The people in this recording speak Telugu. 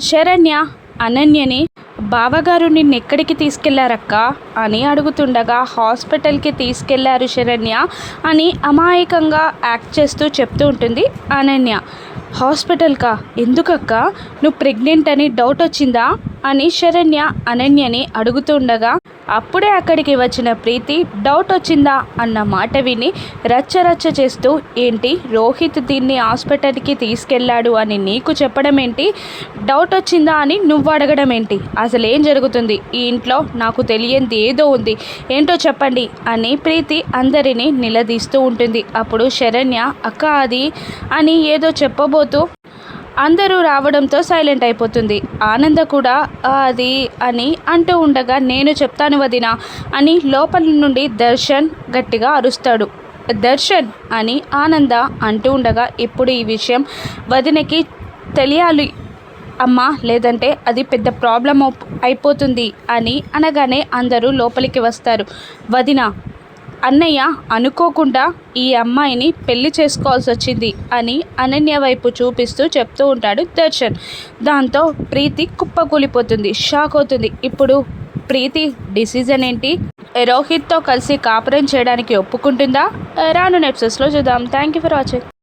శరణ్య అనన్యని బావగారు నిన్నెక్కడికి తీసుకెళ్ళారక్క అని అడుగుతుండగా హాస్పిటల్కి తీసుకెళ్ళారు శరణ్య అని అమాయకంగా యాక్ట్ చేస్తూ చెప్తూ ఉంటుంది అనన్య. హాస్పిటల్కా? ఎందుకక్క? నువ్వు ప్రెగ్నెంట్ అని డౌట్ వచ్చిందా? అని శరణ్య అనన్యని అడుగుతుండగా అప్పుడే అక్కడికి వచ్చిన ప్రీతి డౌట్ వచ్చిందా? అన్న మాట విని రచ్చ రచ్చ చేస్తూ ఏంటి రోహిత్ దీన్ని హాస్పిటల్కి తీసుకెళ్ళాడు అని నీకు చెప్పడం ఏంటి డౌట్ వచ్చిందా అని నువ్వు అడగడం ఏంటి అసలు ఏం జరుగుతుంది? ఈ ఇంట్లో నాకు తెలియంది ఏదో ఉంది. ఏంటో చెప్పండి అని ప్రీతి అందరినీ నిలదీస్తూ ఉంటుంది. అప్పుడు శరణ్య అక్క అది అని ఏదో చెప్పబోతూ అందరూ రావడంతో సైలెంట్ అయిపోతుంది. ఆనంద కూడా అది అని అంటూ ఉండగా నేను చెప్తాను వదినా అని లోపల నుండి దర్శన్ గట్టిగా అరుస్తాడు. దర్శన్ అని ఆనంద అంటూ ఉండగా ఇప్పుడు ఈ విషయం వదినకి తెలియాలి. అమ్మా లేదంటే అది పెద్ద ప్రాబ్లం అయిపోతుంది అని అనగానే అందరూ లోపలికి వస్తారు. వదిన అన్నయ్య అనుకోకుండా ఈ అమ్మాయిని పెళ్ళి చేసుకోవాల్సి వచ్చింది అని అనన్య వైపు చూపిస్తూ చెప్తూ ఉంటాడు దర్శన్. దాంతో ప్రీతి కుప్పకూలిపోతుంది షాక్ అవుతుంది. ఇప్పుడు ప్రీతి డిసిజన్ ఏంటి? రోహిత్తో కలిసి కాపురం చేయడానికి ఒప్పుకుంటుందా? రాను నెప్సెస్లో చూద్దాం. Thank you for watching.